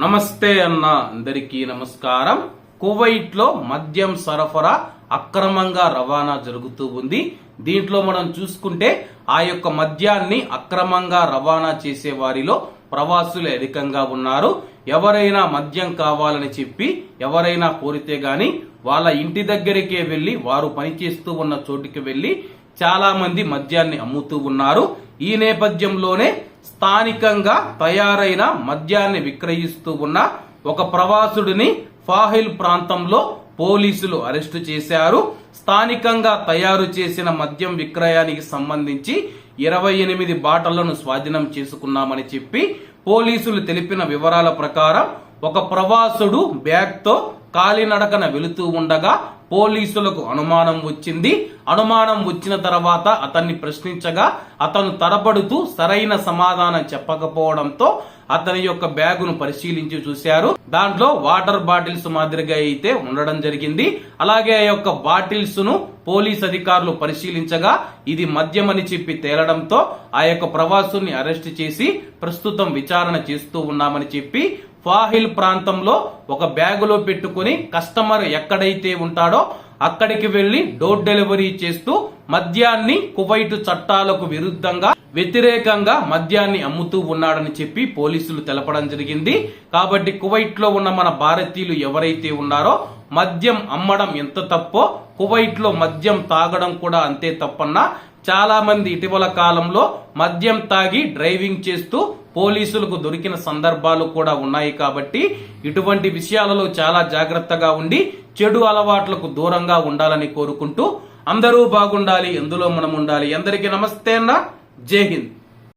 నమస్తే అన్న అందరికీ నమస్కారం. కువైట్లో మద్యం సరఫరా అక్రమంగా రవాణా జరుగుతూ ఉంది. దీంట్లో మనం చూసుకుంటే ఆ యొక్క మద్యాన్ని అక్రమంగా రవాణా చేసే వారిలో ప్రవాసులు అధికంగా ఉన్నారు. ఎవరైనా మద్యం కావాలని చెప్పి ఎవరైనా కోరితే గాని వాళ్ళ ఇంటి దగ్గరికే వెళ్ళి వారు పనిచేస్తూ ఉన్న చోటుకి వెళ్ళి చాలా మంది మద్యాన్ని అమ్ముతూ ఉన్నారు. ఈ నేపథ్యంలోనే స్థానికంగా తయారైన మద్యాన్ని విక్రయిస్తూ ఉన్న ఒక ప్రవాసుడిని ఫాహిల్ ప్రాంతంలో పోలీసులు అరెస్టు చేశారు. స్థానికంగా తయారు చేసిన మద్యం విక్రయానికి సంబంధించి ఇరవై ఎనిమిది బాటలను స్వాధీనం చేసుకున్నామని చెప్పి పోలీసులు తెలిపిన వివరాల ప్రకారం ఒక ప్రవాసుడు బ్యాగ్తో కాలినడకన వెళుతూ ఉండగా పోలీసులకు అనుమానం వచ్చింది. అనుమానం వచ్చిన తర్వాత అతన్ని ప్రశ్నించగా అతను తడబడుతూ సరైన సమాధానం చెప్పకపోవడంతో అతని యొక్క బ్యాగును పరిశీలించి చూశారు. దాంట్లో వాటర్ బాటిల్స్ మాదిరిగా అయితే ఉండడం జరిగింది. అలాగే ఆ యొక్క బాటిల్స్ను పోలీస్ అధికారులు పరిశీలించగా ఇది మద్యమని చెప్పి తేలడంతో ఆ యొక్క ప్రవాసుని అరెస్ట్ చేసి ప్రస్తుతం విచారణ చేస్తూ ఉన్నామని చెప్పి ఫాహిల్ ప్రాంతంలో ఒక బ్యాగులో పెట్టుకుని కస్టమర్ ఎక్కడైతే ఉంటాడో అక్కడికి వెళ్ళి డోర్ డెలివరీ చేస్తూ మద్యాన్ని కువైట్ చట్టాలకు విరుద్ధంగా వ్యతిరేకంగా మద్యాన్ని అమ్ముతూ ఉన్నాడని చెప్పి పోలీసులు తెలపడం జరిగింది. కాబట్టి కువైట్లో ఉన్న మన భారతీయులు ఎవరైతే ఉన్నారో మద్యం అమ్మడం ఎంత తప్పో కువైట్లో మద్యం తాగడం కూడా అంతే తప్పన్నా చాలా మంది ఇటీవల కాలంలో మద్యం తాగి డ్రైవింగ్ చేస్తూ పోలీసులకు దొరికిన సందర్భాలు కూడా ఉన్నాయి కాబట్టి ఇటువంటి విషయాలలో చాలా జాగ్రత్తగా ఉండి చెడు అలవాట్లకు దూరంగా ఉండాలని కోరుకుంటూ అందరూ బాగుండాలి ఎందులో మనం ఉండాలి? అందరికీ నమస్తే అన్న. జై హింద్.